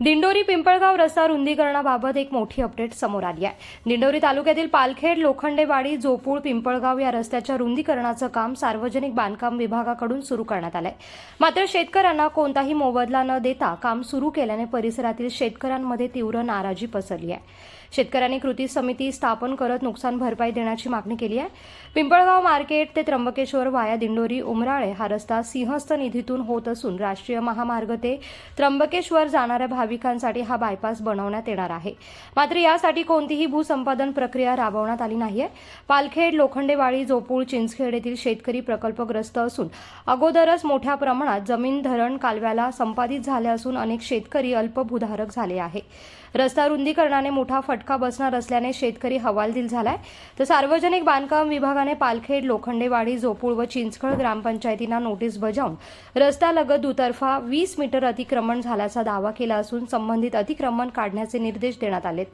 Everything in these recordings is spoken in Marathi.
दिंडोरी पिंपळगाव रस्ता रुंदीकरणाबाबत एक मोठी अपडेट समोर आली आहे. दिंडोरी तालुक्यातील पालखेड लोखंडेवाडी जोपूळ पिंपळगाव या रस्त्याच्या रुंदीकरणाचं काम सार्वजनिक बांधकाम विभागाकडून सुरू करण्यात आलंय. मात्र शेतकऱ्यांना कोणताही मोबदला न देता काम सुरू केल्याने परिसरातील शेतकऱ्यांमध्ये तीव्र नाराजी पसरली आहे. शेतकऱ्यांनी कृती समिती स्थापन करत नुकसान भरपाई देण्याची मागणी केली आहे. पिंपळगाव मार्केट ते त्र्यंबकेश्वर वाया दिंडोरी उमराळे हा रस्ता सिंहस्थ निधीतून होत असून राष्ट्रीय महामार्ग ते त्र्यंबकेश्वर जाणाऱ्या भाविकांसाठी हा बायपास बनवण्यात येणार आहे. मात्र यासाठी कोणतीही भूसंपादन प्रक्रिया राबवण्यात आली नाहीये. पालखेड लोखंडेवाडी जोपूळ चिंचखेड येथील शेतकरी प्रकल्पग्रस्त असून अगोदरच मोठ्या प्रमाणात जमीन धरण कालव्याला संपादित झाले असून अनेक शेतकरी अल्पभूधारक झाले आहे. रस्ता रुंदीकरणाने मोठा फट फटका बसणार असल्याने शेतकरी हवालदिल झालाय. तर सार्वजनिक बांधकाम विभागाने पालखेड लोखंडेवाडी झोपूळ व चिंचखळ ग्रामपंचायतींना नोटीस बजावून रस्त्यालगत दुतर्फा वीस मीटर अतिक्रमण झाल्याचा दावा केला असून संबंधित अतिक्रमण काढण्याचे निर्देश देण्यात आलेत.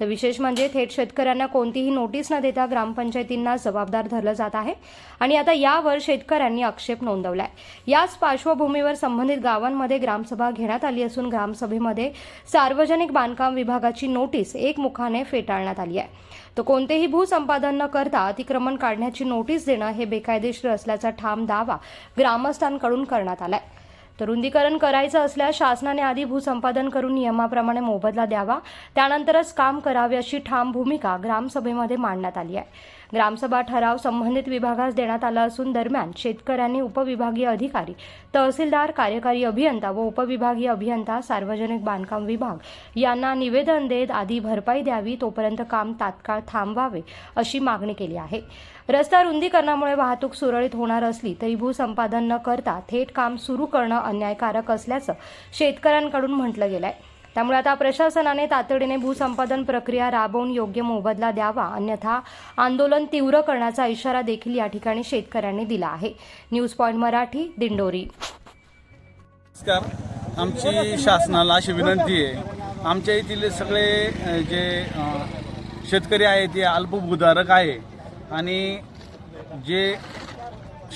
तर विशेष म्हणजे थेट शेतकऱ्यांना कोणतीही नोटीस न देता ग्रामपंचायतींना जबाबदार धरलं जात आहे आणि आता यावर शेतकऱ्यांनी आक्षेप नोंदवलाय. याच पार्श्वभूमीवर संबंधित गावांमध्ये ग्रामसभा घेण्यात आली असून ग्रामसभेमध्ये सार्वजनिक बांधकाम विभागाची नोटीस एक मुखाने फेटाळण्यात आली आहे. तर कोणतेही भूसंपादन न करता अतिक्रमण काढण्याची नोटीस देणं हे बेकायदेशीर असल्याचा ठाम दावा ग्रामस्थांकडून करण्यात आलाय. तर रुंदीकरण करायचं असल्यास शासनाने आधी भूसंपादन करून नियमाप्रमाणे मोबदला द्यावा त्यानंतरच काम करावे अशी ठाम भूमिका ग्रामसभेमध्ये मांडण्यात आली आहे. ग्रामसभा ठराव संबंधित विभागास देण्यात आला असून दरम्यान शेतकऱ्यांनी उपविभागीय अधिकारी तहसीलदार कार्यकारी अभियंता व उपविभागीय अभियंता सार्वजनिक बांधकाम विभाग यांना निवेदन देत आधी भरपाई द्यावी तोपर्यंत काम तात्काळ थांबवावे अशी मागणी केली आहे. रस्ता रुंदीकरणामुळे वाहतूक सुरळीत होणार असली तरी भूसंपादन न करता थेट काम सुरू करणं अन्यायकारक असल्याचं शेतकऱ्यांकडून म्हटलं गेलं आहे त्यामुळे आता प्रशासनाने तातडीने भूसंपादन प्रक्रिया राबवून योग्य मोबदला द्यावा अन्यथा आंदोलन तीव्र करण्याचा इशारा देखील या ठिकाणी शेतकऱ्यांनी दिला आहे. News point Marathi Dindori. नमस्कार. आमची शासनाला अशी विनंती आहे. आमच्या येथील सगळे जे शेतकरी आहेत ते अल्पभूधारक आहे. आणि जे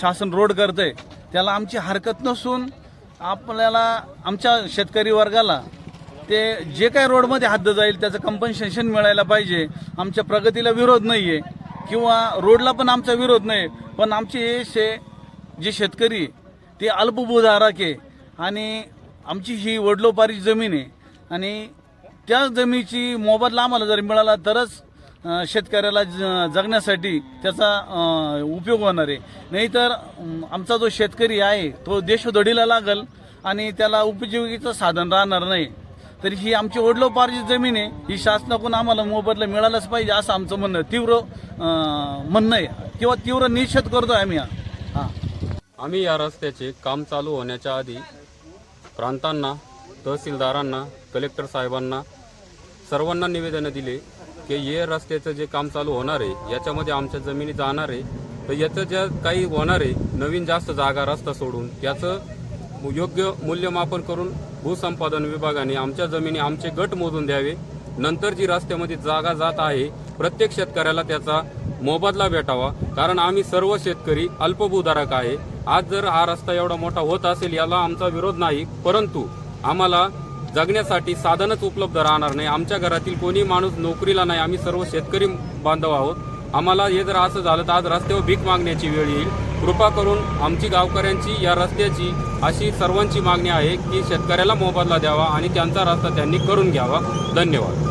शासन रोड करतंय त्याला आमची हरकत नसून आपल्याला आमच्या शेतकरी वर्गाला ते जे काही रोडमध्ये हद्द जाईल त्याचं कंपन्सेशन मिळायला पाहिजे. आमच्या प्रगतीला विरोध नाही आहे किंवा रोडला पण आमचा विरोध नाही. पण आमचे शे जे शेतकरी ते अल्पभूधारक आहे. आणि आमची ही वडलोपारी जमीन आहे. आणि त्या जमिनीची मोबदला आम्हाला जर मिळाला तरच शेतकऱ्याला ज- जगण्यासाठी त्याचा उपयोग होणार आहे. नाहीतर आमचा जो शेतकरी आहे तो देशोधडीला लागल आणि त्याला उपजीविकेचं साधन राहणार नाही. तर ही आमची ओढलोपारची जमीन आहे. ही शासनाकडून आम्हाला मोबदला मिळालाच पाहिजे असं आमचं म्हणणं तीव्र म्हणणं आहे. किंवा तीव्र निषेध करतो आम्ही हा. हा. आम्ही या रस्त्याचे काम चालू होण्याच्या आधी प्रांतांना तहसीलदारांना कलेक्टर साहेबांना सर्वांना निवेदनं दिले की हे रस्त्याचं जे काम चालू होणार आहे याच्यामध्ये आमच्या जमिनी जाणार आहे. तर याचं ज्या काही होणार आहे नवीन जास्त जागा रस्ता सोडून त्याचं योग्य मूल्यमापन करून भूसंपादन विभागाने आमच्या जमिनी आमचे गट मोजून द्यावे. नंतर जी रस्त्यामध्ये जागा जात आहे प्रत्येक शेतकऱ्याला त्याचा मोबदला भेटावा. कारण आम्ही सर्व शेतकरी अल्पभूधारक आहे. आज जर हा रस्ता एवढा मोठा होत असेल याला आमचा विरोध नाही. परंतु आम्हाला जगण्यासाठी साधनच उपलब्ध राहणार नाही. आमच्या घरातील कोणी माणूस नोकरीला नाही. आम्ही सर्व शेतकरी बांधव आहोत. आम्हाला हे जर असं झालं तर आज रस्त्यावर भीक मागण्याची वेळ येईल. कृपा करून आमची गावकऱ्यांची या रस्त्याची अशी सर्वांची मागणी आहे की शेतकऱ्याला मोबदला द्यावा आणि त्यांचा रस्ता त्यांनी करून घ्यावा. धन्यवाद.